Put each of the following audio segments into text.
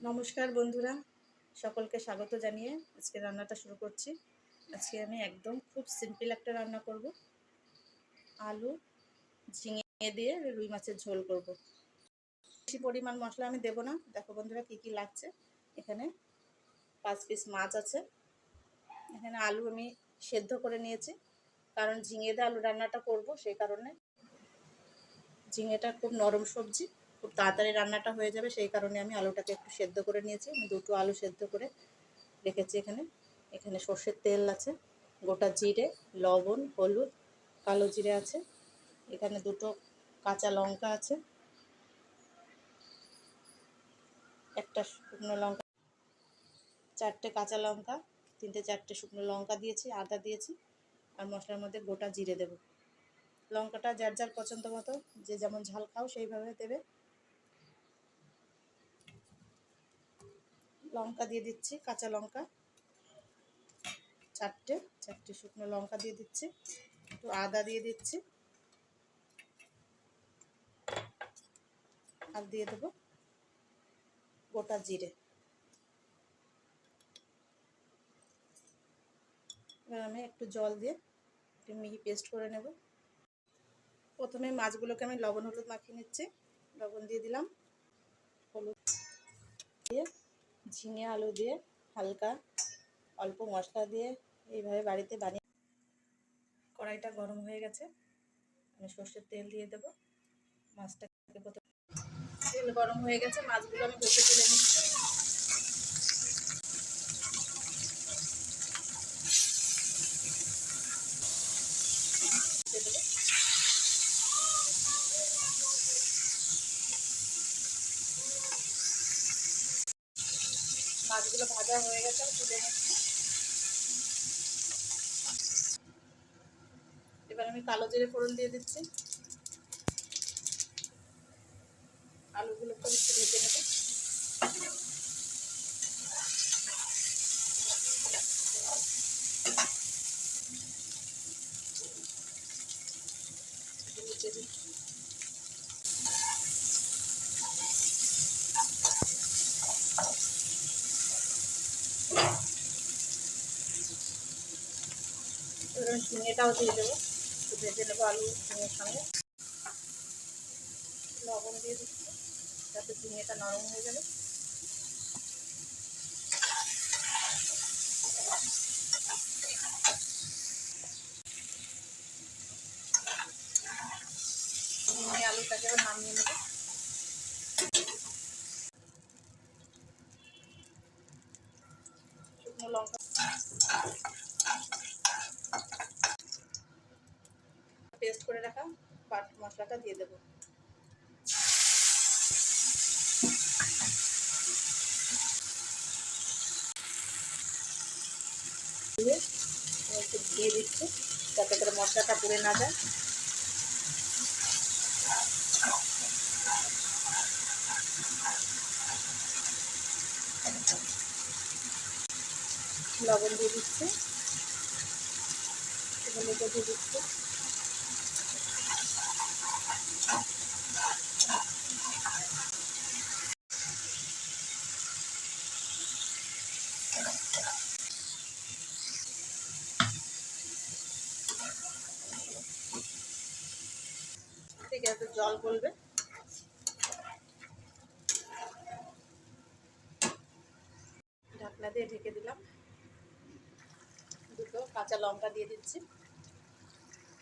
নমস্কার বন্ধুরা, সকলকে স্বাগত জানিয়ে আজকে রান্নাটা শুরু করছি। আজকে আমি একদম খুব সিম্পল একটা রান্না করব। আলু, ঝিঙে দিয়ে রুই মাছের ঝোল করব। বেশি পরিমাণ মশলা আমি দেবো না। দেখো বন্ধুরা কি কি লাগছে। এখানে পাঁচ পিস মাছ আছে। এখানে আলু আমি সেদ্ধ করে নিয়েছি। কারণ ঝিঙে দিয়ে আলু রান্নাটা করব, সেই কারণে ঝিঙেটা খুব নরম সবজি। খুব তাড়াতাড়ি রান্নাটা হয়ে যাবে, সেই কারণে আমি আলুটাকে একটু সেদ্ধ করে নিয়েছি। আমি দুটো আলু সেদ্ধ করে রেখেছি এখানে। এখানে সর্ষের তেল আছে, গোটা জিরে, লবণ, হলুদ, কালো জিরে আছে। এখানে দুটো কাঁচা লঙ্কা আছে। একটা শুকনো লঙ্কা, চারটে কাঁচা লঙ্কা, তিনটে চারটে শুকনো লঙ্কা দিয়েছি, আদা দিয়েছি, আর মশলার মধ্যে গোটা জিরে দেব। লঙ্কাটা যার যার পছন্দ মতো, যে যেমন ঝাল খাও সেইভাবে দেবে। লঙ্কা দিয়ে দিচ্ছি, কাঁচা লঙ্কা। চারটে চারটে শুকনো লঙ্কা দিয়ে দিচ্ছি, একটু আদা দিয়ে দিচ্ছি। আর দিয়ে দেবো গোটা জিরে। এবার আমি একটু জল দিয়ে একটু মিহি পেস্ট করে নেব। প্রথমে মাছগুলোকে আমি লবণ, হলুদ মাখিয়ে নিচ্ছি। লবণ দিয়ে দিলাম। হলুদ দিয়ে ঝিঙে আলু দিয়ে হালকা অল্প মশলা দিয়ে এইভাবে বাড়িতে বানিয়ে কড়াইটা গরম হয়ে গেছে। আমি সর্ষের তেল দিয়ে দেবো। মাছটাকে প্রথমে তেল গরম হয়ে গেছে, মাছগুলো আমি ভেজে তুলে নিচ্ছি দেবো মাছগুলো ভাজা হয়ে গেছে, আমি তুলে নিচ্ছি। এবার আমি কালো জিরে ফোড়ন দিয়ে দিচ্ছি। আলুগুলো একটু ভেজে নেব দিয়ে দিচ্ছি এবার ঝিঙেটাও দিয়ে দেবো। ভেজে নেব আলু ঝিঙের সঙ্গে। লবণ দিয়ে দিচ্ছি, যাতে ঝিঙেটা নরম হয়ে যাবে। আলুটাকে নামিয়ে নেব। লঙ্কা পেস্ট করে রাখা, বাট মশলাটা দিয়ে দেবো। দিয়ে দিচ্ছি, যাতে করে মশলাটা পুড়ে না যায়। লবণ দিয়ে দিচ্ছি। দিয়ে দিচ্ছি। ঠিক আছে জল গলবে। ঢাকনা দিয়ে ঢেকে দিলাম। দুটো কাঁচা লঙ্কা দিয়ে দিচ্ছি।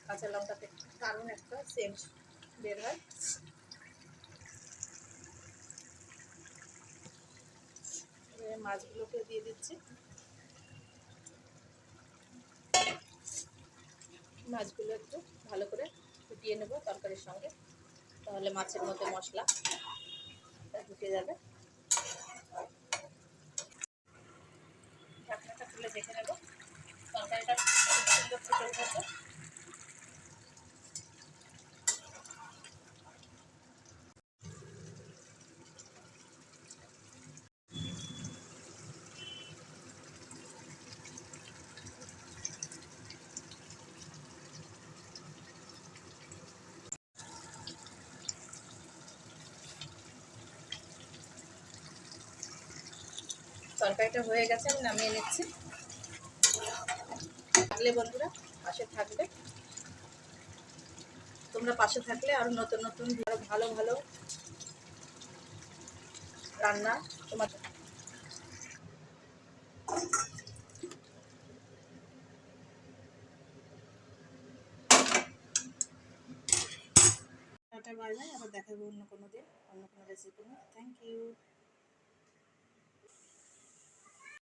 কাঁচা লঙ্কাতে দারুণ একটা সেন্ট বের হয়। মাছগুলোকে দিয়ে দিচ্ছি। মাছগুলো একটু ভালো করে ফুটিয়ে নেব তরকারির সঙ্গে। তাহলে মাছের মধ্যে মশলা ঢুকে যাবে। ঢাকনাটা খুলে দেখে নেব। তরকারিটা খুব সুন্দর ফুটে উঠেছে। তরকারিটা হয়ে গেছে, আমি নামিয়ে নিচ্ছি। থাকলে বন্ধুরা, পাশে থাকবে। তোমরা পাশে থাকলে আরও নতুন নতুন ভালো ভালো রান্না তোমার আবার দেখাবো অন্য কোনো দিন, অন্য কোনো রেসিপি থ্যাংক ইউ